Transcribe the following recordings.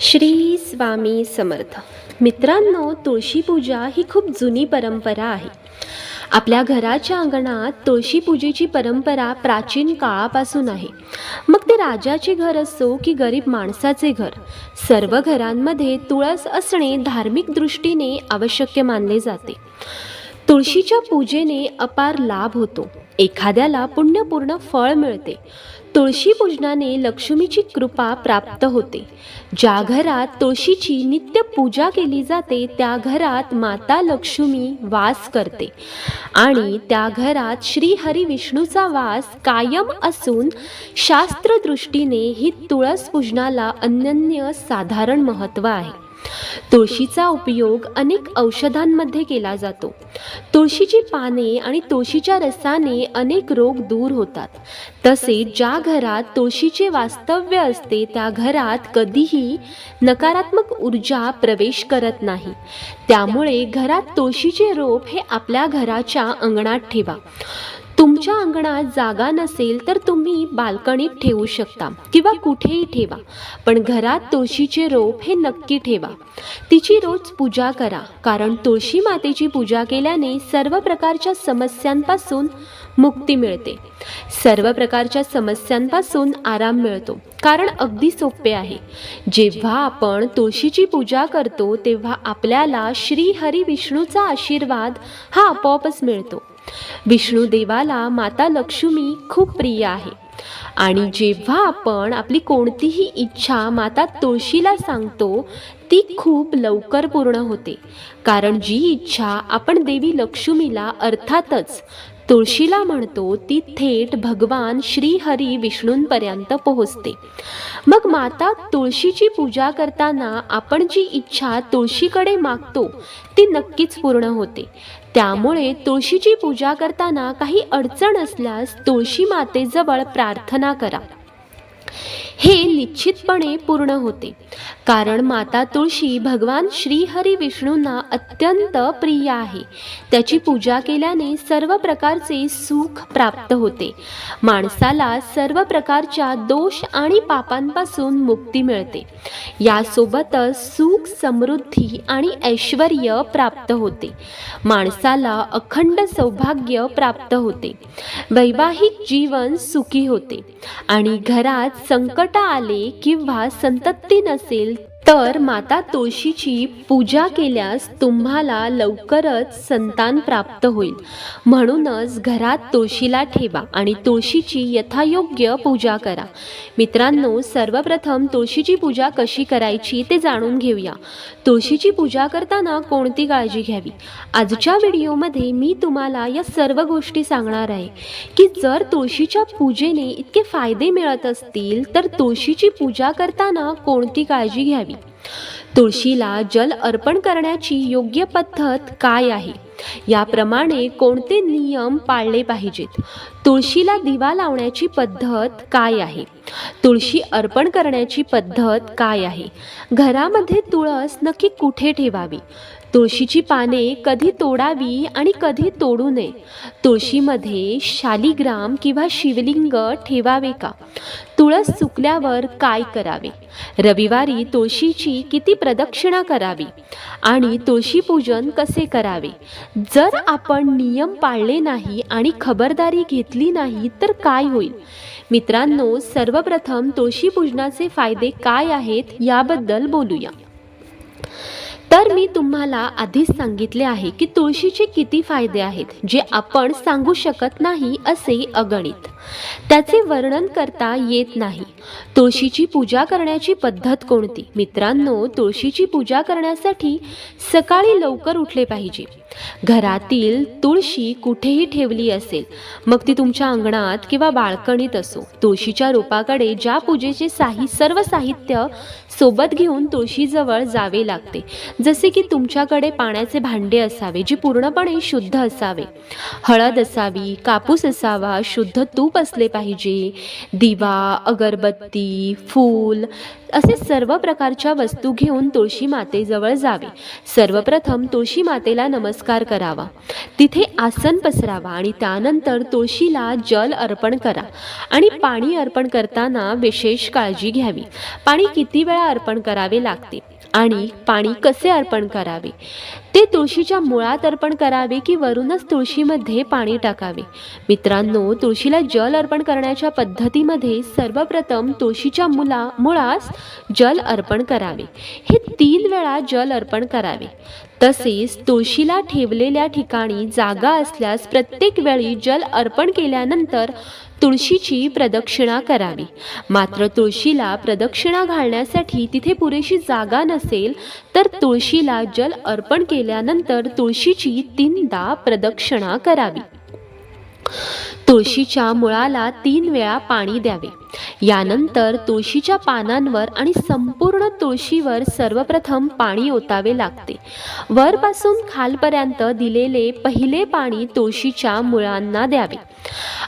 श्री स्वामी समर्थ. मित्रांनो तुळशी पूजा ही खूप जुनी परंपरा आहे. आपल्या घराच्या अंगणात तुळशी पूजेची परंपरा प्राचीन काळापासून आहे. मग ते राजाचे घर असो की गरीब माणसाचे घर सर्व घरांमध्ये तुळस असणे धार्मिक दृष्टीने आवश्यक मानले जाते. तुळशीच्या पूजेने अपार लाभ होतो. एखाद्याला पुण्यपूर्ण फळ मिळते. तुळशी पूजनाने लक्ष्मीची कृपा प्राप्त होते. ज्या घरात तुळशीची नित्य पूजा केली जाते त्या घरात माता लक्ष्मी वास करते. आणि त्या घरात श्री हरी विष्णूचा वास कायम असून शास्त्रदृष्टीने ही तुळस पूजनाला अनन्य साधारण महत्त्व आहे. तुळशीचा उपयोग अनेक औषधांमध्ये केला जातो. तुळशीची पाने आणि तुळशीच्या रसाने अनेक रोग दूर होतात. तसेच ज्या घरात तुळशीचे वास्तव्य असते त्या घरात कधीही नकारात्मक ऊर्जा प्रवेश करत नाही. त्यामुळे घरात तुळशीचे रोप हे आपल्या घराच्या अंगणात ठेवा. तुमच्या अंगणात जागा नसेल तर तुम्ही बाल्कनीत ठेवू शकता किंवा कुठेही ठेवा. पण घरात तुळशीचे रोप हे नक्की ठेवा. तिची रोज पूजा करा. कारण तुळशी मातेची पूजा केल्याने सर्व प्रकारच्या समस्यांपासून मुक्ती मिळते. सर्व प्रकारच्या समस्यांपासून आराम मिळतो. कारण अगदी सोपे आहे. जेव्हा आपण तुळशीची पूजा करतो तेव्हा आपल्याला श्री हरी विष्णूचा आशीर्वाद हा आपोआपच मिळतो. विष्णू देवाला माता लक्ष्मी खूप प्रिय आहे. आणि जेव्हा आपण आपली कोणतीही इच्छा माता तुळशीला सांगतो ती खूप लवकर पूर्ण होते. कारण जी इच्छा आपण देवी लक्ष्मीला अर्थातच तुळशीला म्हणतो ती थेट भगवान श्रीहरी विष्णूंपर्यंत पोहोचते. मग माता तुळशीची पूजा करताना आपण जी इच्छा तुळशीकडे मागतो ती नक्कीच पूर्ण होते. त्यामुळे तुळशीची पूजा करताना काही अडचण असल्यास तुळशी मातेजवळ प्रार्थना करा. हे निश्चितपणे पूर्ण होते. कारण माता तुळशी भगवान श्रीहरी विष्णूंना अत्यंत प्रिय आहे. त्याची पूजा केल्याने सर्व प्रकारचे सुख प्राप्त होते. माणसाला सर्व प्रकारच्या दोष आणि पापांपासून मुक्ती मिळते. यासोबतच सुख समृद्धी आणि ऐश्वर प्राप्त होते. माणसाला अखंड सौभाग्य प्राप्त होते. वैवाहिक जीवन सुखी होते. आणि घरात संकट आले किंवा संतत्ती नसेल तर माता तुळशीची पूजा केल्यास तुम्हाला लवकरच संतान प्राप्त होईल. म्हणूनच घरात तुळशीला ठेवा आणि तुळशीची यथायोग्य पूजा करा. मित्रांनो सर्वप्रथम तुळशीची पूजा कशी करायची ते जाणून घेऊया. तुळशीची पूजा करताना कोणती काळजी घ्यावी? आजच्या व्हिडिओमध्ये मी तुम्हाला या सर्व गोष्टी सांगणार आहे की जर तुळशीच्या पूजेने इतके फायदे मिळत असतील तर तुळशीची पूजा करताना कोणती काळजी घ्यावी? तुळशीला जल अर्पण करण्याची योग्य पद्धत काय आहे? याप्रमाणे कोणते नियम पाळले पाहिजेत? तुळशीला दिवा लावण्याची पद्धत काय आहे? तुळशी अर्पण करण्याची पद्धत काय आहे? घरामध्ये तुळस नक्की कुठे ठेवावी? तुळशीची पाने कधी तोडावी आणि कधी तोडू नये. तुळशीमध्ये शालिग्राम किंवा शिवलिंग ठेवावे का? तुळस सुकल्यावर काय करावे? रविवारी तुळशीची किती प्रदक्षिणा करावी? आणि तुळशी पूजन कसे करावे? जर आपण नियम पाळले नाही आणि खबरदारी घेतली नाही तर काय होईल? मित्रांनो सर्वप्रथम तुळशी पूजनाचे फायदे काय आहेत याबद्दल बोलूया. तर मी तुम्हाला आधीच सांगितले आहे की तुळशीचे किती फायदे आहेत जे आपण सांगू शकत नाही असे अगणित. त्याचे वर्णन करता येत नाही. तुळशीची पूजा करण्याची पद्धत कोणती? मित्रांनो तुळशीची पूजा करण्यासाठी सकाळी लवकर उठले पाहिजे. घरातील तुळशी कुठेही ठेवली असेल मग ती तुमच्या अंगणात किंवा बाळकणीत असो. तुळशीच्या रोपाकडे ज्या पूजेचे साहि सर्व साहित्य सोबत घेऊन तुळशीजवळ जावे लागते. जसे की तुमच्याकडे पाण्याचे भांडे असावे जे पूर्णपणे शुद्ध असावे. हळद असावी कापूस असावा शुद्ध तूप असले पाहिजे. दिवा अगरबत्ती फूल असे सर्व प्रकारच्या वस्तू घेऊन तुळशी मातेजवळ जावे. सर्वप्रथम तुळशी मातेला नमस्कार करावा. तिथे आसन पसरावा आणि त्यानंतर तुळशीला जल अर्पण करा आणि पाणी अर्पण करताना विशेष काळजी घ्यावी. पाणी किती वेळा अर्पण करावे लागते आणि पाणी कसे अर्पण करावे? ते तुळशीच्या मुळात अर्पण करावे की वरूनच तुळशीमध्ये पाणी टाकावे? मित्रांनो तुळशीला जल अर्पण करण्याच्या पद्धतीमध्ये सर्वप्रथम तुळशीच्या मुला मुळास जल अर्पण करावे. हे तीन वेळा जल अर्पण करावे. तसेच तुळशीला ठेवलेल्या ठिकाणी जागा असल्यास प्रत्येक वेळी जल अर्पण केल्यानंतर तुळशीची प्रदक्षिणा करावी. मात्र तुळशीला प्रदक्षिणा घालण्यासाठी तिथे पुरेशी जागा नसेल तर तुळशीला जल अर्पण केल्यानंतर तुळशीची तीनदा प्रदक्षिणा करावी. तुळशीच्या मुळाला तीन वेळा पाणी द्यावे. यानंतर तुळशीच्या पानांवर आणि संपूर्ण तुळशीवर सर्वप्रथम पाणी ओतावे लागते. वरपासून खालपर्यंत दिलेले पहिले पाणी तुळशीच्या मुळांना द्यावे.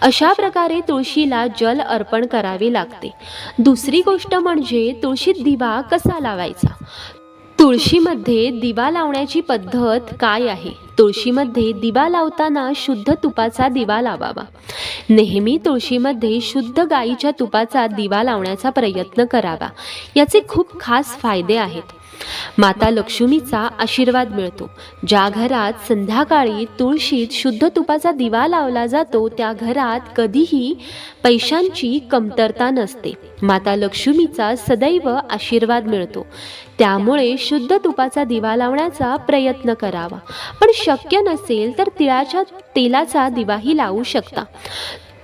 अशा प्रकारे तुळशीला जल अर्पण करावे लागते. दुसरी गोष्ट म्हणजे तुळशीत दिवा कसा लावायचा? तुळशीमध्ये दिवा लावण्याची पद्धत काय आहे? तुळशीमध्ये दिवा लावताना शुद्ध तुपाचा दिवा लावावा. नेहमी तुळशीमध्ये शुद्ध गाईच्या तुपाचा दिवा लावण्याचा प्रयत्न करावा. याचे खूप खास फायदे आहेत. माता लक्ष्मीचा आशीर्वाद मिळतो. ज्या घरात संध्याकाळी तुळशीत शुद्ध तुपाचा दिवा लावला जातो त्या घरात कधीही पैशांची कमतरता नसते. माता लक्ष्मीचा सदैव आशीर्वाद मिळतो. त्यामुळे शुद्ध तुपाचा दिवा लावण्याचा प्रयत्न करावा. पण शक्य नसेल तर तिळाच्या तेलाचा दिवाही लावू शकता.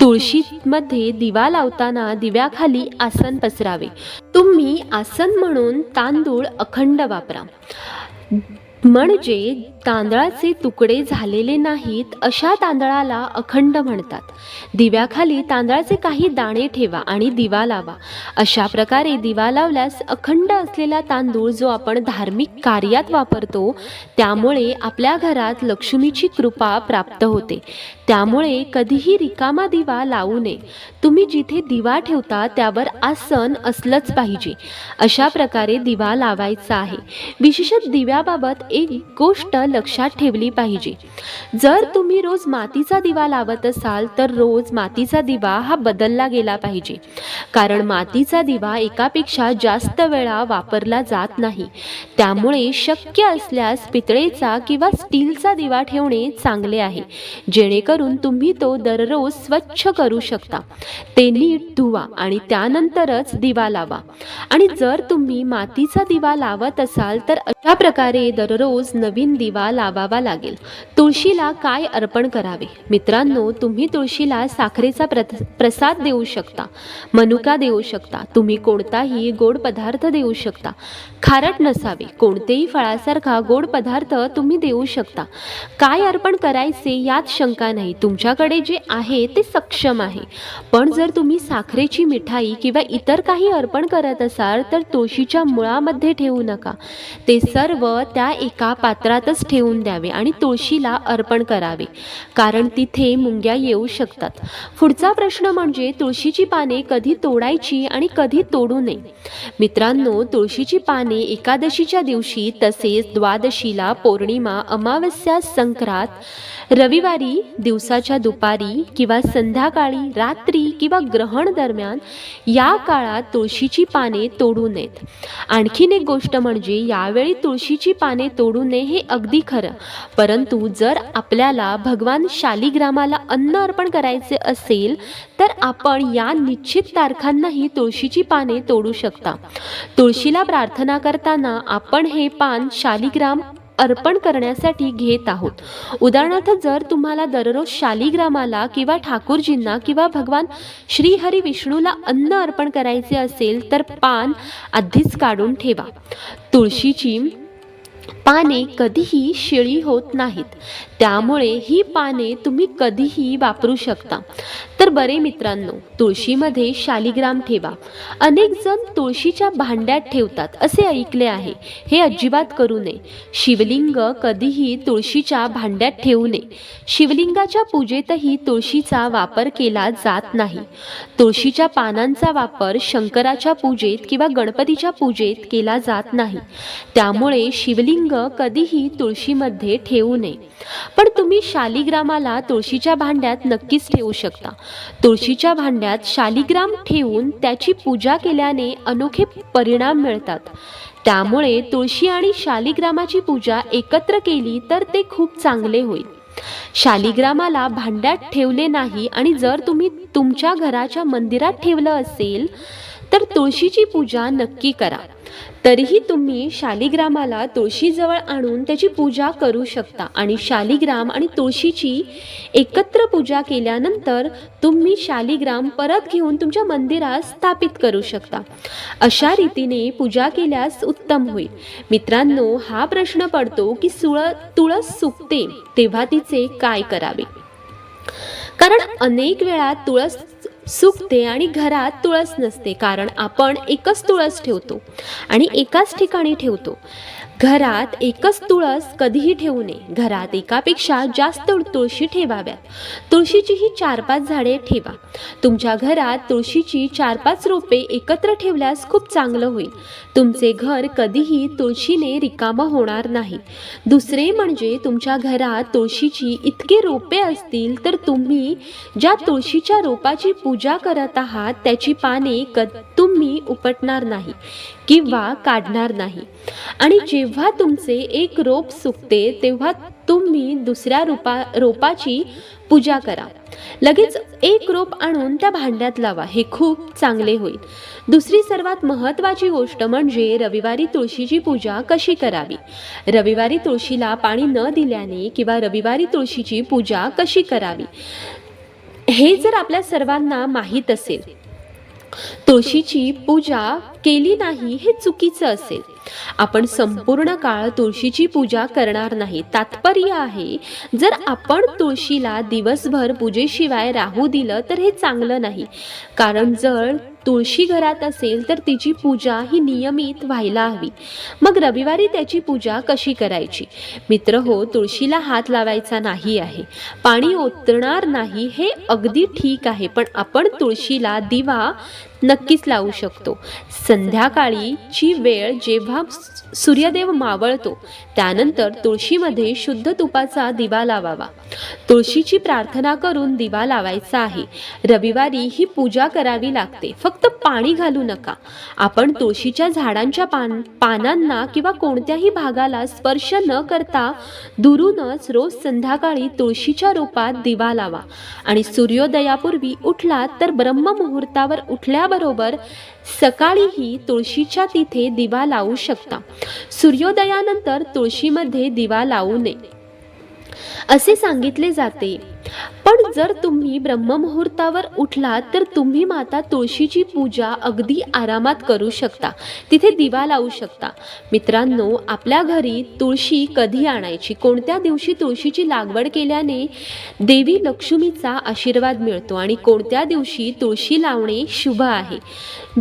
तुळशीमध्ये दिवा लावताना दिव्याखाली आसन पसरावे. तुम्ही आसन म्हणून तांदूळ अखंड वापरा. म्हणजे तांदळाचे तुकडे झालेले नाहीत अशा तांदळाला अखंड म्हणतात. दिव्याखाली तांदळाचे काही दाणे ठेवा आणि दिवा लावा. अशा प्रकारे दिवा लावल्यास अखंड असलेला तांदूळ जो आपण धार्मिक कार्यात वापरतो त्यामुळे आपल्या घरात लक्ष्मीची कृपा प्राप्त होते. त्यामुळे कधीही रिकामा दिवा लावू नये. तुम्ही जिथे दिवा ठेवता त्यावर आसन असलंच पाहिजे. अशा प्रकारे दिवा लावायचा आहे. विशेषत दिव्याबाबत एक गोष्ट लक्षात ठेवली पाहिजे. जर तुम्ही रोज मातीचा दिवा लावत असाल तर रोज मातीचा दिवा हा बदलला गेला पाहिजे. कारण मातीचा दिवा एकापेक्षा जास्त वेळा वापरला जात नाही. त्यामुळे शक्य असल्यास पितळेचा किंवा स्टीलचा दिवा ठेवणे चांगले आहे. जेणेकरून तुम्ही तो दररोज स्वच्छ करू शकता. ते नीट धुवा आणि त्यानंतरच दिवा लावा. आणि जर तुम्ही मातीचा दिवा लावत असाल तर अशा प्रकारे दररोज नवीन दिवा लावावा लागेल. तुळशीला काय अर्पण करावे? मित्रांनो तुम्ही तुळशीला साखरेचा प्रथ प्रसाद देऊ शकता मनुका देऊ शकता तुम्ही कोणताही गोड पदार्थ देऊ शकता. खारट नसावे कोणतेही फळासारखा गोड पदार्थ तुम्ही देऊ शकता. काय अर्पण करायचे यात शंका नाही तुमच्याकडे जे आहे ते सक्षम आहे. पण जर तुम्ही साखरेची मिठाई किंवा इतर काही अर्पण करत असाल तर तुळशीच्या मुळामध्ये ठेवू नका. ते सर्व त्या एका पात्रातच ठेवून द्यावे आणि तुळशीला अर्पण करावे. कारण तिथे मुंग्या येऊ शकतात. पुढचा प्रश्न म्हणजे तुळशीची पाने कधी तोडायची आणि कधी तोडू नये. मित्रांनो तुळशीची पाने एकादशीच्या दिवशी तसेच द्वादशीला पौर्णिमा अमावस्या संक्रांत रविवारी दिवसाच्या दुपारी किंवा संध्याकाळी रात्री किंवा ग्रहण दरम्यान या काळात तुळशीची पाने तोडू नयेत. आणखीन एक गोष्ट म्हणजे यावेळी तुळशीची पाने तोडू नये हे अगदी खरं. परंतु जर आपल्याला भगवान शालिग्रामाला अन्न अर्पण करायचे असेल तर आपण या निश्चित तारखांनाही तुळशीची पाने तोडू शकता. तुळशीला प्रार्थना करताना आपण हे पान शालिग्राम अर्पण करण्यासाठी घेत आहोत. उदाहरणार्थ जर तुम्हाला दररोज शालिग्रामाला किंवा ठाकूरजींना किंवा भगवान श्रीहरी विष्णूला अन्न अर्पण करायचे असेल तर पान आधीच काढून ठेवा. तुळशीची पाने कधीही शिळी होत नाहीत. त्यामुळे ही पाने तुम्ही कधीही वापरू शकता. तर बरे मित्रांनो तुळशीमध्ये शालिग्राम ठेवा. अनेक जण तुळशीच्या भांड्यात ठेवतात असे ऐकले आहे. हे अजिबात करू नये. शिवलिंग कधीही तुळशीच्या भांड्यात ठेवू नये. शिवलिंगाच्या पूजेतही तुळशीचा वापर केला जात नाही. तुळशीच्या पानांचा वापर शंकराच्या पूजेत किंवा गणपतीच्या पूजेत केला जात नाही. त्यामुळे शिवलिंग कधीही तुळशीमध्ये ठेवू नये. पण तुम्ही शालिग्रामाला तुळशीच्या भांड्यात नक्कीच ठेवू शकता. तुळशीच्या भांड्यात शालिग्राम ठेवून त्याची पूजा केल्याने अनोखे परिणाम मिळतात. त्यामुळे तुळशी आणि शालिग्रामाची पूजा एकत्र केली तर ते खूप चांगले होईल. शालिग्रामाला भांड्यात ठेवले नाही आणि जर तुम्ही तुमच्या घराच्या मंदिरात ठेवलं असेल तर तुळशीची पूजा नक्की करा. तरीही तुम्ही शालिग्रामाला तुळशीजवळ आणून त्याची पूजा करू शकता आणि शालिग्राम आणि तुळशीची एकत्र पूजा केल्यानंतर तुम्ही शालिग्राम परत घेऊन तुमच्या मंदिरात स्थापित करू शकता. अशा रीतीने पूजा केल्यास उत्तम होईल. मित्रांनो हा प्रश्न पडतो की सुळ तुळस सुकते तेव्हा तिचे काय करावे? कारण अनेक वेळा तुळस सुकते आणि घरात तुळस नसते कारण आपण एकच तुळस ठेवतो आणि एकाच ठिकाणी ठेवतो. घरात एकच तुळस कधीही ठेवू नये. घरात एकापेक्षा जास्त तुळशी ठेवाव्यात. तुळशीची ही चार पाच झाडे ठेवा. तुमच्या घरात तुळशीची चार पाच रोपे एकत्र ठेवल्यास खूप चांगलं होईल. तुमचे घर कधीही तुळशीने रिकामं होणार नाही. दुसरे म्हणजे तुमच्या घरात तुळशीची इतके रोपे असतील तर तुम्ही ज्या तुळशीच्या रोपाची पूजा करत आहात त्याची पाने क तुम्ही उपटणार नाही. किंवा काढणार नाही. आणि जेव्हा तुमचे एक रोप सुकते तेव्हा तुम्ही दुसऱ्या रोपा रोपाची पूजा करा. लगेच एक रोप आणून त्या भांड्यात लावा. हे खूप चांगले होईल. दुसरी सर्वात महत्त्वाची गोष्ट म्हणजे रविवारी तुळशीची पूजा कशी करावी? रविवारी तुळशीला पाणी न दिल्याने किंवा रविवारी तुळशीची पूजा कशी करावी? हे जर आपल्या सर्वांना माहीत असेल तुळशीची पूजा केली नाही हे चुकीचं असेल. आपण संपूर्ण काळ तुळशीची पूजा करणार नाही. तात्पर्य आहे जर आपण तुळशीला दिवसभर पूजेशिवाय राहू दिलं तर हे चांगलं नाही. कारण जर तुळशी घरात असेल तर तिची पूजा ही नियमित व्हायला हवी. मग रविवारी त्याची पूजा कशी करायची? मित्र हो तुळशीला हात लावायचा नाही आहे. पाणी ओतणार नाही हे अगदी ठीक आहे पण आपण तुळशीला दिवा नक्कीच लावू शकतो. संध्याकाळीची वेळ जेव्हा सूर्यदेव मावळतो त्यानंतर तुळशीमध्ये शुद्ध तुपाचा दिवा लावावा. तुळशीची प्रार्थना करून दिवा लावायचा आहे. रविवारी ही पूजा करावी लागते. फक्त पाणी घालू नका. आपण तुळशीच्या झाडांच्या पान पानांना किंवा कोणत्याही भागाला स्पर्श न करता दुरूनच रोज संध्याकाळी तुळशीच्या रूपात दिवा लावा. आणि सूर्योदयापूर्वी उठला तर ब्रह्ममुहूर्तावर उठल्या त्याबरोबर सकाळीही तुळशीच्या तिथे दिवा लावू शकता. सूर्योदयानंतर तुळशीमध्ये दिवा लावू नये. असे सांगितले जाते. पण जर तुम्ही ब्रह्ममुहूर्तावर उठलात तर तुम्ही माता तुळशीची पूजा अगदी आरामात करू शकता. तिथे दिवा लावू शकता. मित्रांनो आपल्या घरी तुळशी कधी आणायची? कोणत्या दिवशी तुळशीची लागवड केल्याने देवी लक्ष्मीचा आशीर्वाद मिळतो आणि कोणत्या दिवशी तुळशी लावणे शुभ आहे?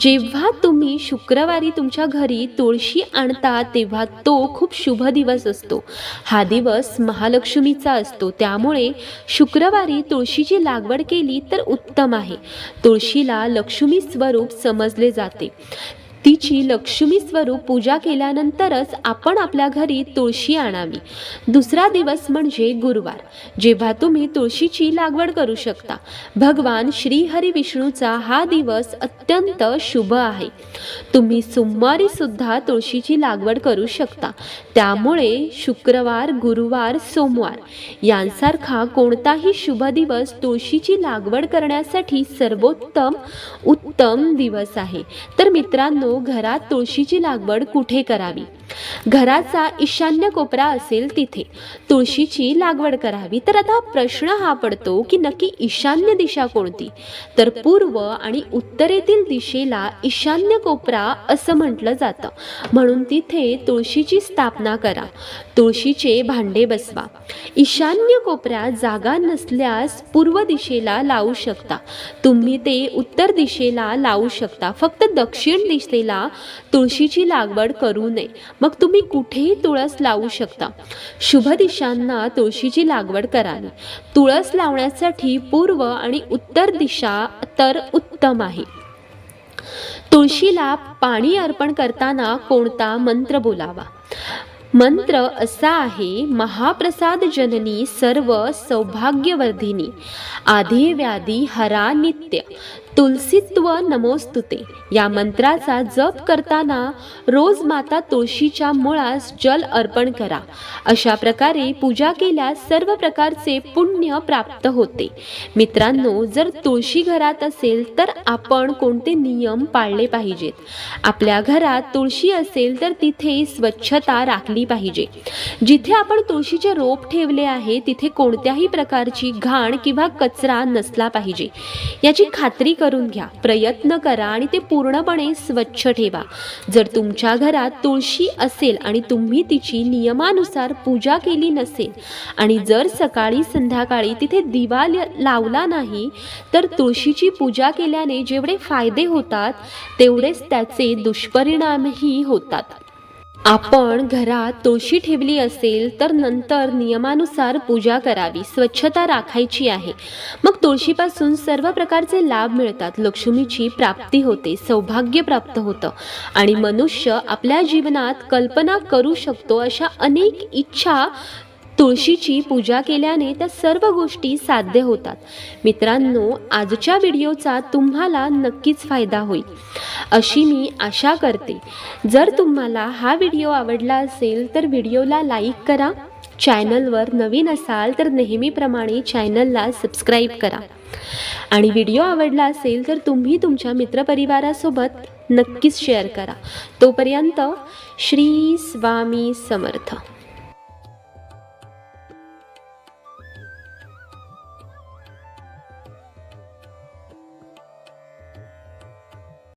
जेव्हा तुम्ही शुक्रवारी तुमच्या घरी तुळशी आणता तेव्हा तो खूप शुभ दिवस असतो. हा दिवस महालक्ष्मीचा असतो. त्यामुळे शुक्रवारी तुळशीची लागवड केली तर उत्तम आहे. तुळशीला लक्ष्मी स्वरूप समजले जाते. तिची लक्ष्मी स्वरूप पूजा केल्यानंतरच आपण आपल्या घरी तुळशी आणावी. दुसरा दिवस म्हणजे गुरुवार. जेव्हा तुम्ही तुळशीची लागवड करू शकता. भगवान श्रीहरी विष्णूचा हा दिवस अत्यंत शुभ आहे. तुम्ही सोमवारी सुद्धा तुळशीची लागवड करू शकता. त्यामुळे शुक्रवार गुरुवार सोमवार यांसारखा कोणताही शुभ दिवस तुळशीची लागवड करण्यासाठी सर्वोत्तम उत्तम दिवस आहे. तर मित्रांनो घरात तुळशीची लागवड कुठे करावी? घराचा ईशान्य कोपरा असेल तिथे. तुळशीची लागवड करावी तर आता प्रश्न हा पडतो की नक्की ईशान्य दिशा कोणती? तर पूर्व आणि उत्तरेतील दिशेला ईशान्य कोपरा असं म्हटलं जातं. म्हणून तिथे तुळशीची स्थापना करा. तुळशीचे भांडे बसवा. ईशान्य कोपऱ्यात जागा नसल्यास पूर्व दिशेला लावू शकता. तुम्ही ते उत्तर दिशेला लावू शकता. फक्त दक्षिण दिशेला तुळशीची लागवड करू नये. मग तुम्ही कुठेही तुळस लावू शकता. शुभ दिशांना तुळशीची लागवड करावी तुळस लावण्यासाठी पूर्व आणि उत्तर दिशा तर उत्तम आहे. तुळशीला पाणी अर्पण करताना कोणता मंत्र बोलावा? मंत्र असा आहे महाप्रसाद जननी सर्व सौभाग्यवर्धिनी आधी व्याधी हरा नित्य तुलसीत्व नमोस्तुते. या मंत्राचा जप करताना रोज माता तुळशीच्या मुळास जल अर्पण करा. अशा प्रकारे पूजा केल्यास सर्व प्रकारचे पुण्य प्राप्त होते. मित्रांनो जर तुळशी घरात असेल तर आपण कोणते नियम पाळले पाहिजेत? आपल्या घरात तुळशी असेल तर तिथे स्वच्छता राखली पाहिजे. जिथे आपण तुळशीचे रोप ठेवले आहे तिथे कोणत्याही प्रकारची घाण किंवा कचरा नसला पाहिजे. याची खात्री करून घ्या. प्रयत्न करा आणि ते पूर्णपणे स्वच्छ ठेवा. जर तुमच्या घरात तुळशी असेल आणि तुम्ही तिची नियमानुसार पूजा केली नसेल आणि जर सकाळी संध्याकाळी तिथे दिवा ल- लावला नाही तर तुळशीची पूजा केल्याने जेवढे फायदे होतात तेवढेच त्याचे दुष्परिणामही होतात. आपण घरात तुळशी ठेवली असेल तर नंतर नियमानुसार पूजा करावी स्वच्छता राखायची आहे. मग तुळशीपासून सर्व प्रकारचे लाभ मिळतात. लक्ष्मीची प्राप्ती होते सौभाग्य प्राप्त होतं आणि मनुष्य आपल्या जीवनात कल्पना करू शकतो अशा अनेक इच्छा तुळशीची पूजा केल्याने त्या सर्व गोष्टी साध्य होतात. मित्रांनो आजच्या व्हिडिओचा तुम्हाला नक्कीच फायदा होईल. अशी मी आशा करते. जर तुम्हाला हा व्हिडिओ आवडला असेल तर व्हिडिओला लाईक करा. चॅनलवर नवीन असाल तर नेहमीप्रमाणे चॅनलला सबस्क्राईब करा. आणि व्हिडिओ आवडला असेल तर तुम्ही तुमच्या मित्रपरिवारासोबत नक्कीच शेअर करा. तोपर्यंत श्री स्वामी समर्थ.